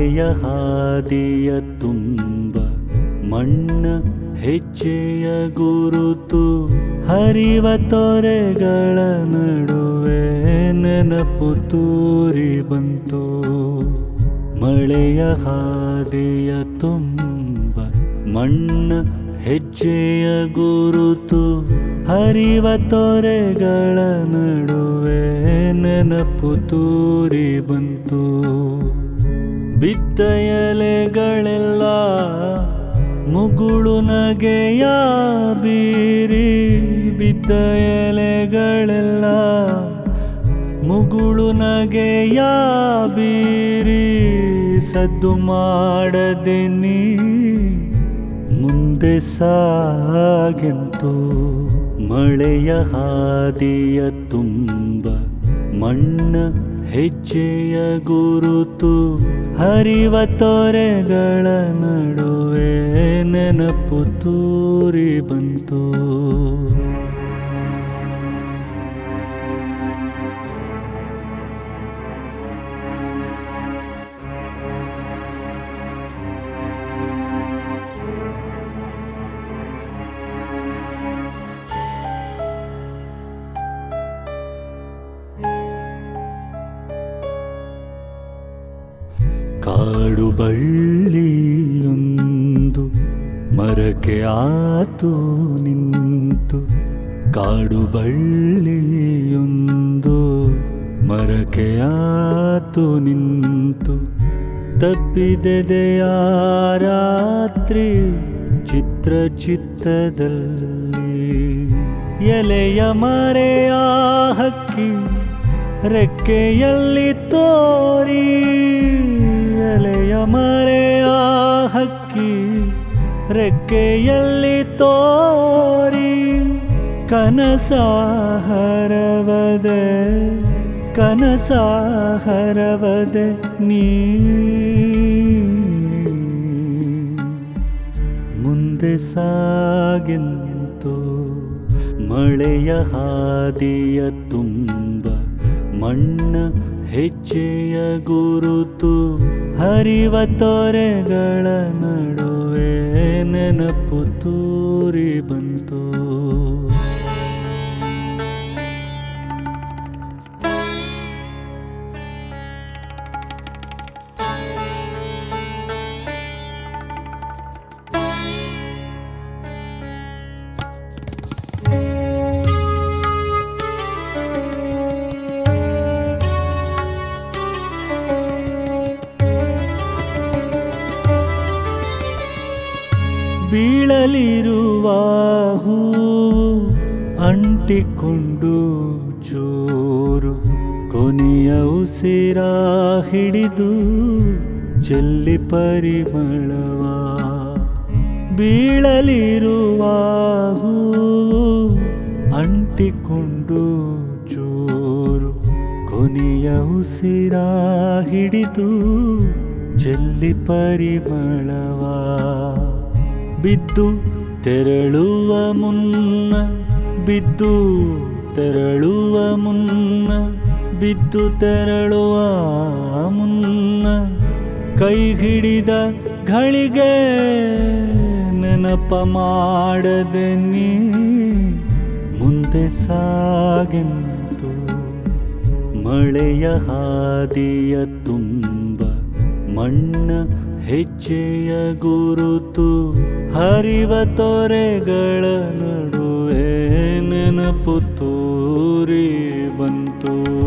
ಮಳೆಯ ಹಾದಿಯ ತುಂಬ ಮಣ್ಣ ಹೆಜ್ಜೆಯ ಗುರುತು ಹರಿವ ತೊರೆಗಳ ನಡುವೆ ನೆನಪು ತೂರಿ ಬಂತು. ಮಳೆಯ ಹಾದಿಯ ತುಂಬ ಮಣ್ಣ ಹೆಜ್ಜೆಯ ಗುರುತು ಹರಿವ ತೊರೆಗಳ ನಡುವೆ ನೆನಪು ತೂರಿ ಬಂತು. ಬಿದ್ದ ಎಲೆಗಳೆಲ್ಲ ಮುಗುಳು ನಗೆಯ ಬೀರಿ ಬಿದ್ದ ಎಲೆಗಳೆಲ್ಲ ಮುಗುಳು ನಗೆಯ ಬೀರಿ ಸದ್ದು ಮಾಡದೆ ನೀ ಮುಂದೆ ಸಾಗೆಂತು. ಮಳೆಯ ಹಾದಿಯ ತುಂಬ ಮಣ್ಣ ಹೆಜ್ಜೆಯ ಗುರುತು ಹರಿವ ತೊರೆಗಳ ನಡುವೆ ನೆನಪು ತೂರಿ ಬಂತು. ಕಾಡು ಬಳ್ಳಿಯೊಂದು ಮರಕ್ಕೆ ಆತು ನಿಂತು. ಕಾಡು ಬಳ್ಳಿಯೊಂದು ಮರಕ್ಕೆ ಆತು ನಿಂತು. ತಪ್ಪಿದೆದೆಯ ರಾತ್ರಿ ಚಿತ್ರ ಚಿತ್ತದಲ್ಲಿ ಎಲೆಯ ಮರೆಯ ಹಕ್ಕಿ ರೆಕ್ಕೆಯಲ್ಲಿ ತೋರಿ. ಎಲೆಯ ಮರೆಯ ಹಕ್ಕಿ ರೆಕ್ಕೆಯಲ್ಲಿ ತೋರಿ ಕನಸಾಹರವದೆ ಕನಸಾಹರವದೆ ನೀ. ಮುಂದೆ ಸಾಗೆಂತು ಮಳೆಯ ಹಾದಿಯ ತುಂಬ ಮಣ್ಣ ಹೆಜ್ಜೆಯ ಗುರುತು ಹರಿವ ತೊರೆಗಳ ನಡುವೆ ನೆನಪು ತೂರಿ ಬಂತು. ಬೀಳಲಿರುವ ಹೂವು ಅಂಟಿಕೊಂಡು ಚೋರು ಕೊನೆಯ ಉಸಿರ ಹಿಡಿದು ಚೆಲ್ಲಿ ಪರಿಮಳವ ಬೀಳಲಿರುವ ಹೂವು ಅಂಟಿಕೊಂಡು ಚೋರು ಕೊನೆಯ ಉಸಿರ ಹಿಡಿದು ಚೆಲ್ಲಿ ಪರಿಮಳವ ಬಿದ್ದು ತೆರಳುವ ಮುನ್ನ, ಬಿದ್ದು ತೆರಳುವ ಮುನ್ನ, ಬಿದ್ದು ತೆರಳುವ ಮುನ್ನ, ಕೈ ಹಿಡಿದ ಘಳಿಗೆ ನೆನಪ ಮಾಡದೆ ನೀ ಮುಂದೆ ಸಾಗೆಂತು. ಮಳೆಯ ಹಾದಿಯ ತುಂಬ ಮಣ್ಣ ಹೆಜ್ಜೆಯ ಗುರುತು ಹರಿವ ತೊರೆಗಳ ನಡುವೆ ನೆನಪು ತೂರಿ ಬಂತು.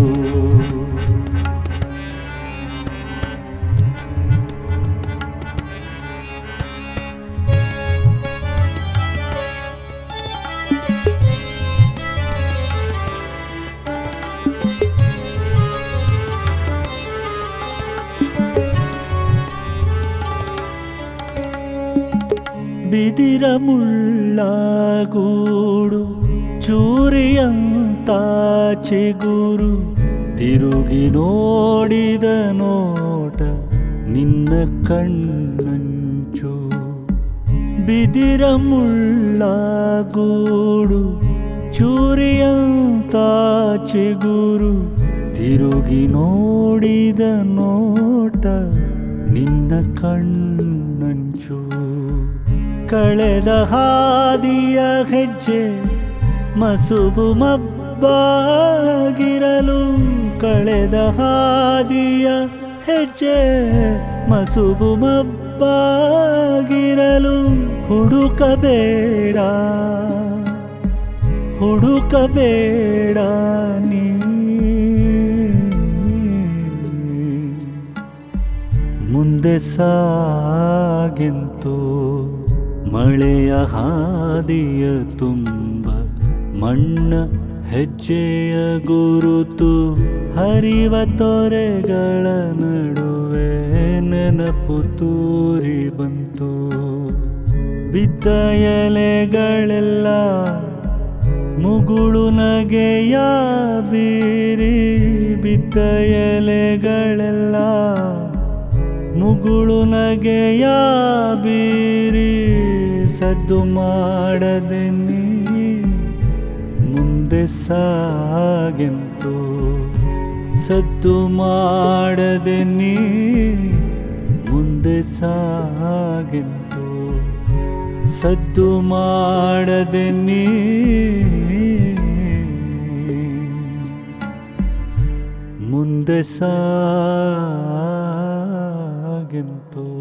ಬಿದಿರ ಮುಳ್ಳಾಗೂಡು ಚೂರಿಯಂತ ಚಿಗುರು ತಿರುಗಿ ನೋಡಿದ ನೋಟ ನಿನ್ನ ಕಣ್ಣಂಚು. ಬಿದಿರ ಮುಳ್ಳಾಗೂಡು ಚೂರಿಯಂತ ಚಿಗುರು ತಿರುಗಿ ನೋಡಿದ ನೋಟ ನಿನ್ನ ಕಣ್ಣಂಚು. ಕಳೆದ ಹಾದಿಯ ಹೆಜ್ಜೆ ಮಸುಬು ಮಬ್ಬಾಗಿರಲು ಕಳೆದ ಹಾದಿಯ ಹೆಜ್ಜೆ ಮಸುಬು ಮಬ್ಬಾಗಿರಲು ಹುಡುಕಬೇಡ ಹುಡುಕಬೇಡ ನೀ. ಮುಂದೆ ಸಾಗೆಂತು ಮಳೆಯ ಹಾದಿಯ ತುಂಬ ಮಣ್ಣ ಹೆಜ್ಜೆಯ ಗುರುತು ಹರಿವ ತೊರೆಗಳ ನಡುವೆ ನೆನಪು ತೂರಿ ಬಂತು. ಬಿದ್ದ ಎಲೆಗಳೆಲ್ಲ ಮುಗುಳು ನಗೆಯ ಬೀರಿ ಬಿದ್ದ ಎಲೆಗಳೆಲ್ಲ ಮುಗುಳು ನಗೆಯ ಬೀರಿ ಸದ್ದು ಮಾಡದೆ ನೀ ಮುಂದೆ ಸಾಗೆಂತು. ಸದ್ದು ಮಾಡದೆ ನೀ ಮುಂದೆ ಸಾಗೆಂತು. ಸದ್ದು ಮಾಡದೆ ನೀ ಮುಂದೆ ಸಾಗೆಂತು.